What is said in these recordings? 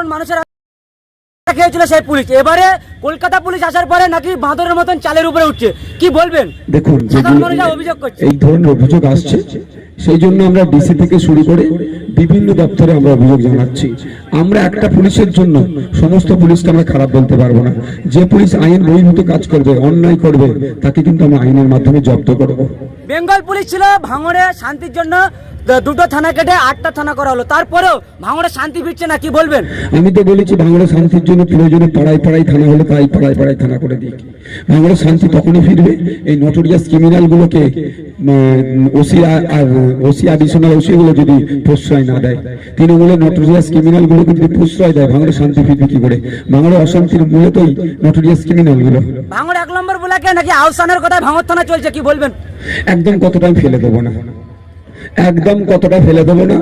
সাধারণ মানুষের খেয়েছিল সেই পুলিশ। এবারে কলকাতা পুলিশ আসার পরে নাকি বাঁদরের মতন চালের উপরে উঠছে। কি বলবেন? দেখুন অভিযোগ করছে। এই ধরনের অভিযোগ আসছে সেই জন্য আমরা ডিসি থেকে শুরু করে বিভিন্ন দপ্তরে আমরা অভিযোগ জানাচ্ছি। আমরা একটা পুলিশের জন্য সমস্ত পুলিশকে আমরা খারাপ বলতে পারব না। যে পুলিশ আইন বহির্ভূত কাজ করবে অন্যায় করবে তাকে কিন্তু আমরা আইনের মাধ্যমে জব্দ করব। বেঙ্গল পুলিশ ছিল ভাঙড়ে শান্তির জন্য দুটো থানা কেটে আটটা থানা করা হলো। তারপরেও ভাঙড়ে শান্তি ফিরছে না কি বলবেন? আমি তো বলেছি বাংলা শান্তির জন্য প্রয়োজনে পাড়ায় পাড়ায় থানা হলে তাই পাড়ায় পাড়ায় থানা করে দিই। বাংলা শান্তি তখনই ফিরবে এই নটোরিয়াস ক্রিমিনাল গুলোকে ওসি আর ওসি অ্যাডিশনাল ওসি গুলো যদি প্রশ্রয় না দেয়। তৃণমূলের নটোরিয়াস ক্রিমিনাল গুলোকে যদি প্রশ্রয় দেয় বাংলা শান্তি ফিরবে কি করে? বাংলা অশান্তির মূলতই নটোরিয়াস ক্রিমিনালগুলো ভাঙড় এক নম্বর বলাকে নাকি আহসানের কথায় ভাঙড় থানা চলছে কি বলবেন? একদম কতটা আমি ফেলে দেবো না। একদম কতটা ফেলে দেবো না।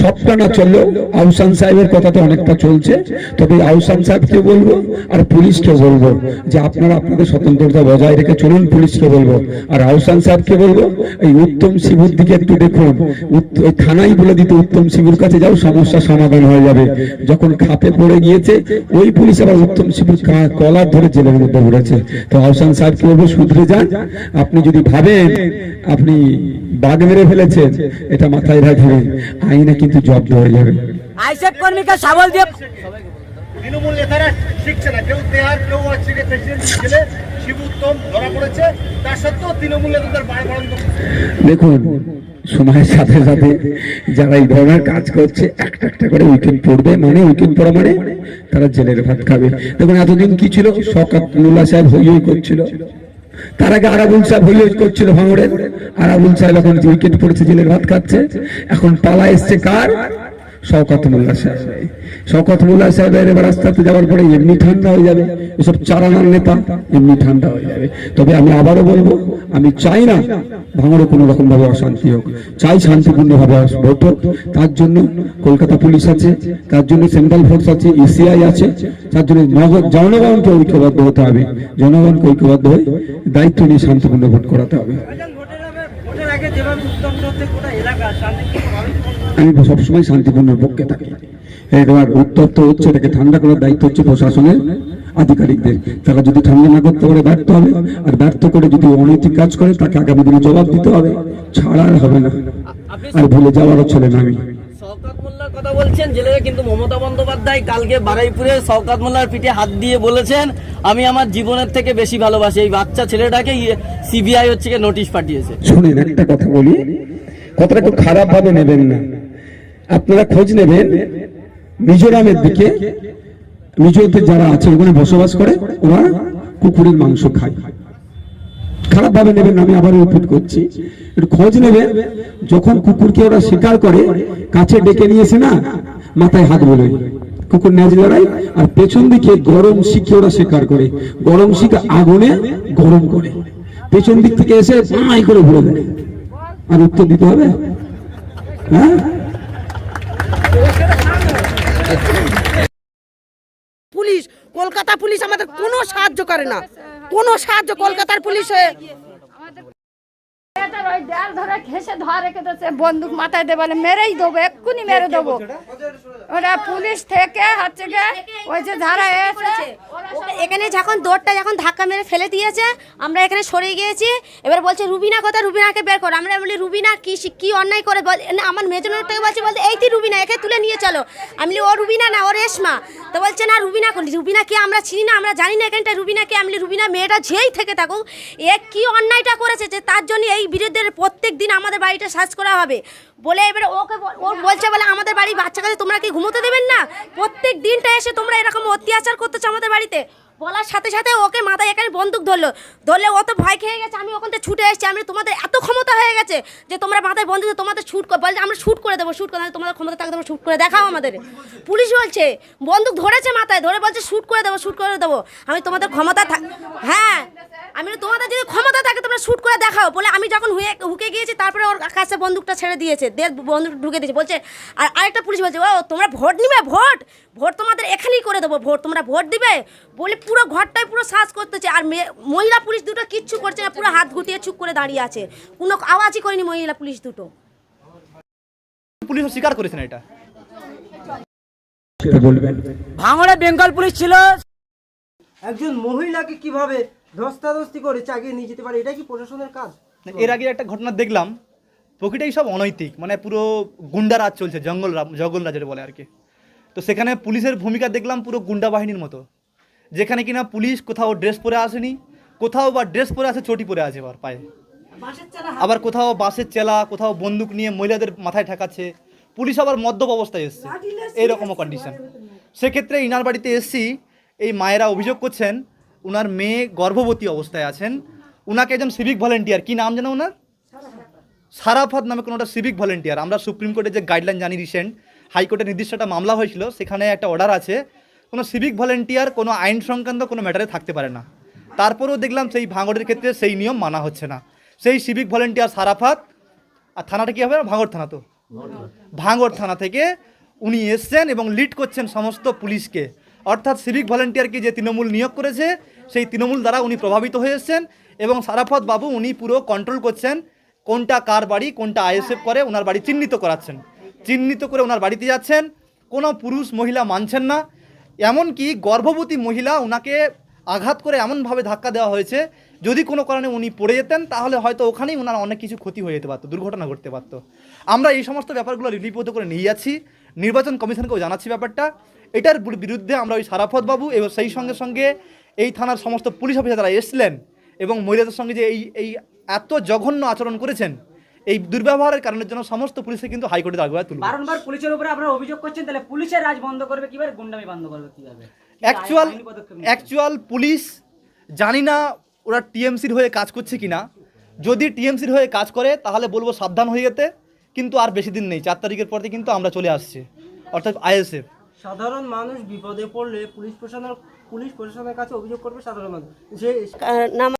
সবটা না চললেও আহসান সাহেবের কথা তো অনেকটা চলছে। তবে আহসান সাহেবকে বলব আর পুলিশকে বলব যে আপনারা আপনাদের স্বতন্ত্রতা বজায় রেখে চলুন, পুলিশকে বলব। আর আহসান সাহেবকে বলব, এই উত্তম শিবুর দিকে একটু দেখুন। থানাই বলে দিতে উত্তম শিবুর কাছে যাও, সমস্যা সমাধান হয়ে যাবে। যখন খাপে পড়ে গিয়েছে, ওই পুলিশ আবার উত্তম শিবুর কলার ধরে জেলের মধ্যে পড়েছে তো আহসান সাহেবকে বলব, শুধরে যান। আপনি যদি ভাবেন, আপনি বাঘ মেরে ফেলেছেন এটা মাথায় রাখবেন আইনে কিন্তু জব্দ হয়ে যাবে। আইসেক কর্মীকে সাবল দিয়ে তৃণমূল নেতারা শিখছে না। কেউ তেহার কেউ আছে ছেলে শিবু উত্তম ধরা পড়েছে। তার সত্ত্বেও তৃণমূল নেতাদের দেখুন সময়ের সাথে সাথে যারা এই ধরনের কাজ করছে একটা একটা করে উইকেন্ড পড়বে। মানে উইকেন্ড পড়া মানে? তারা জেলের ভাত খাবে। দেখুন এতদিন কি ছিল? শকাত মুল্লা সাহেব হই হই করছিল। তার আগে আরাবুল সাহেব হই হই করছিল ভাঙড়ের। আরাবুল সাহেব এখন উইকেট পড়েছে, জেলের ভাত খাচ্ছে। এখন পালা এসছে কার? শওকত মোল্লা সাহেব। শওকত মোল্লা সাহেবের এবার আস্তে যাওয়ার পরে এমনি ঠান্ডা হয়ে যাবে। এসব চারানার নেতা এমনি ঠান্ডা হয়ে যাবে। তবে আমি আবারও বলব, আমি চাই না ভাঙড়ে কোনো রকম ভাবে অশান্তি হোক। চাই শান্তিপূর্ণ ভাবে ভোট হোক। তার জন্য কলকাতা পুলিশ আছে, তার জন্য সেন্ট্রাল ফোর্স আছে, ইসিআই আছে। তার জন্য জনগণকে ঐক্যবদ্ধ হতে হবে। জনগণকে ঐক্যবদ্ধ হয়ে দায়িত্ব নিয়ে শান্তিপূর্ণ ভোট করাতে হবে। আমি সবসময় শান্তিপূর্ণ পক্ষে থাকি। এই তোমার উত্তপ্ত হচ্ছে এটাকে ঠান্ডা করার দায়িত্ব হচ্ছে প্রশাসনের আধিকারিকদের। তারা যদি ঠান্ডা না করতে পারে ব্যর্থ হবে। আর ব্যর্থ করে যদি অনৈতিক কাজ করে তাকে আগামী দিনে জবাব দিতে হবে। ছাড়া আর হবে না। আর ভুলে যাওয়ারও ছেলে না আমি। কথা বলছেন জেলে কিন্তু মমতা বন্দ্যোপাধ্যায় কালকে বারাইপুরে শওকাত মোল্লার পিঠে হাত দিয়ে বলেছেন আমি আমার জীবনের থেকে বেশি ভালোবাসি। এই বাচ্চা ছেলেটাকে সিবিআই হচ্ছে গিয়ে নোটিশ পাঠিয়েছে। শুনেন একটা কথা বলি। কথাটা একটু খারাপ ভাবে নেবেন না। আপনারা খোঁজ নেবেন মিজোরামের দিকে। মিজোতে যারা আছে ওখানে বসবাস করে, ওরা কুকুরের মাংস খায়। খারাপ ভাবে নেবেন আমি আবার রিপিট করছি। একটু খোঁজ নেবে যখন কুকুরকে ওরা শিকার করে, কাছে ডেকে নিয়েছে না, মাথায় হাত বলে কুকুর ন্যাজ লড়াই, আর পেছন দিকে গরম শিখে ওরা শিকার করে। গরম শিখে আগুনে গরম করে। পেছন দিক থেকে এসে করে ভরে দেয়। আর উত্তর দিতে হবে? হ্যাঁ? পুলিশ কলকাতা পুলিশ আমাদের কোনো সাহায্য করে না। কোনো সাহায্য কলকাতার পুলিশে এটার ওই দেয়াল ধরে ঘেসে ধরে রেখে দিচ্ছে বন্দুক মাথায় দিয়ে বলে, মেরেই দেবো, এক্ষুনি মেরে দেবো। ওরা পুলিশ থেকে হচ্ছে গিয়ে ওই যে যারা এসেছে এখানে যখন দৌড়টা যখন ধাক্কা মেরে ফেলে দিয়েছে, আমরা এখানে সরে গিয়েছি। এবার বলছে, রুবিনা কথা রুবিনাকে বের কর। আমরা বলি, রুবিনা, কি কি অন্যায় করে বল আমার মেজনটাকে বলছে, বলতে, এই তুই রুবিনা, একে তুলে নিয়ে চলো। আমি ও রুবিনা না, ও রেশমা। তো বলছে, না, রুবিনা কোন রুবিনা কি আমরা চিনি না? আমরা জানি না এখানটা রুবিনা কে? আমি রুবিনা মেয়েটা যেই থেকে থাকুক, এ কি অন্যায়টা করেছে যে তার জন্য এই বিরুদ্ধের প্রত্যেক দিন আমাদের বাড়িটা সার্চ করা হবে? বলে এবারে ওকে ও বলছে বলে, আমাদের বাড়ির বাচ্চা কাছে তোমরা কি ঘুমোতে দেবেন না? প্রত্যেক দিনটা এসে তোমরা এরকম অত্যাচার করতেছো আমাদের বাড়িতে? বলার সাথে সাথে ওকে মাথায় এখানে বন্দুক ধরলো। ধরলে ও তো ভয় খেয়ে গেছে আমি ওখান থেকে ছুটে এসেছি আমি তোমাদের এত ক্ষমতা হয়ে গেছে যে তোমরা মাথায় বন্দুক তোমাদের শুট করে বলছে আমরা শ্যুট করে দেবো শুট করে তোমাদের ক্ষমতা থাকে তোমরা শুট করে দেখাও আমাদের। পুলিশ বলছে। বন্দুক ধরেছে মাথায় ধরে বলছে শ্যুট করে দেবো শুট করে দেবো। আমি তোমাদের ক্ষমতা থাক- হ্যাঁ আমি তোমাদের যদি ক্ষমতা থাকে তোমরা শ্যুট করে দেখাও। বলে আমি যখন হুয়ে হুকে গিয়েছি তারপরে ওর কাছে বন্দুকটা ছেড়ে দিয়েছে দিয়ে বন্দুক ঢুকে দিয়েছে। বলছে আর আরেকটা পুলিশ বলছে ও তোমরা ভোট নিবে ভোট? ভোট তোমাদের এখানেই করে দেবো ভোট। তোমরা ভোট দিবে? বলে পুরো ঘরটায় পুরো শ্বাস করতেছে। আর মেয়ে- মহিলা পুলিশ দুটো কিচ্ছু করছে না পুরো হাত গুটিয়ে চুপ করে দাঁড়িয়ে আছে। কোনো আওয়াজই করেনি মহিলা পুলিশ দুটো। পুলিশ স্বীকার করেছেন এটা? বলবেন? ভাঙড়ে বেঙ্গল পুলিশ ছিল। একজন মহিলাকে কীভাবে ধস্তাধস্তি করে চাগিয়ে নিয়ে যেতে পারে এটা কি প্রশাসনের কাজ? এর আগে একটা ঘটনা দেখলাম প্রকৃতিই সব অনৈতিক মানে পুরো গুন্ডা রাজ চলছে জঙ্গল জঙ্গল রাজের বলে আর কি। তো সেখানে পুলিশের ভূমিকা দেখলাম পুরো গুন্ডা বাহিনীর মতো। যেখানে কিনা পুলিশ কোথাও ড্রেস পরে আসেনি কোথাও বা ড্রেস পরে আছে চটি পরে আছে আবার পায়ে। আবার কোথাও বাসের চেলা কোথাও বন্দুক নিয়ে মহিলাদের মাথায় ঠেকাচ্ছে পুলিশ আবার মদ্যপ অবস্থায় এসছে। এইরকমও কন্ডিশন সেক্ষেত্রে ইনার বাড়িতে এসছি এই মায়েরা অভিযোগ করছেন উনার মেয়ে গর্ভবতী অবস্থায় আছেন। উনাকে একজন সিভিক ভলেন্টিয়ার কি নাম জানো ওনার সারাফাত। নামে কোনো একটা সিভিক ভলেন্টিয়ার আমরা সুপ্রিম কোর্টে যে গাইডলাইন জানি রিসেন্ট হাইকোর্টের নির্দিষ্ট একটা মামলা হয়েছিল সেখানে একটা অর্ডার আছে কোনো সিভিক ভলেন্টিয়ার কোনো আইন সংক্রান্ত কোনো ম্যাটারে থাকতে পারে না। তারপরেও দেখলাম সেই ভাঙড়ের ক্ষেত্রে সেই নিয়ম মানা হচ্ছে না। সেই সিভিক ভলেন্টিয়ার সারাফাত, আর থানাটা কী হবে? ভাঙড় থানা তো। ভাঙড় থানা থেকে উনি এসছেন এবং লিড করছেন সমস্ত পুলিশকে। অর্থাৎ সিভিক ভলেন্টিয়ারকে যে তৃণমূল নিয়োগ করেছে, সেই তৃণমূল দ্বারা উনি প্রভাবিত হয়ে এসছেন এবং সারাফত বাবু উনি পুরো কন্ট্রোল করছেন কোনটা কার বাড়ি, কোনটা আইএসএফ করে ওনার বাড়ি চিহ্নিত করাচ্ছেন। চিহ্নিত করে ওনার বাড়িতে যাচ্ছেন। কোনো পুরুষ, মহিলা মানছেন না। এমনকি গর্ভবতী মহিলা ওনাকে আঘাত করে এমনভাবে ধাক্কা দেওয়া হয়েছে, যদি কোনো কারণে উনি পড়ে যেতেন, তাহলে হয়তো ওখানেই ওনার অনেক কিছু ক্ষতি হয়ে যেতে পারতো, দুর্ঘটনা ঘটতে পারতো। আমরা এই সমস্ত ব্যাপারগুলো লিপিবদ্ধ করে নিয়ে যাচ্ছি। নির্বাচন কমিশনকেও জানাচ্ছি ব্যাপারটা। এটার বিরুদ্ধে আমরা ওই সারাফত বাবু এবং সেই সঙ্গে সঙ্গে এই থানার সমস্ত পুলিশ অফিসার যারা এসছিলেন এবং মহিলাদের সঙ্গে যে এই এই এত জঘন্য আচরণ করেছেন এই দুর্ব্যবহারের কারণের জন্য সমস্ত পুলিশে কিন্তু হাইকোর্টে দাঁড়িয়ে তুলব। বারংবার পুলিশের উপরে আপনারা অভিযোগ করছেন তাহলে পুলিশের রাজ বন্ধ করবে কীভাবে? গুন্ডামি বন্ধ করবে কীভাবে? অ্যাকচুয়াল। অ্যাকচুয়াল পুলিশ জানি না ওরা টিএমসির হয়ে কাজ করছে কিনা। যদি টিএমসির হয়ে কাজ করে তাহলে বলব সাবধান হয়ে যেতে কিন্তু আর বেশি দিন নেই। চার তারিখের পর কিন্তু আমরা চলে আসছি অর্থাৎ আইএসএফ। সাধারণ মানুষ বিপদে পড়লে পুলিশ প্রশাসনের পুলিশ প্রশাসনের কাছে অভিযোগ করবে সাধারণ মানুষ। যে নাম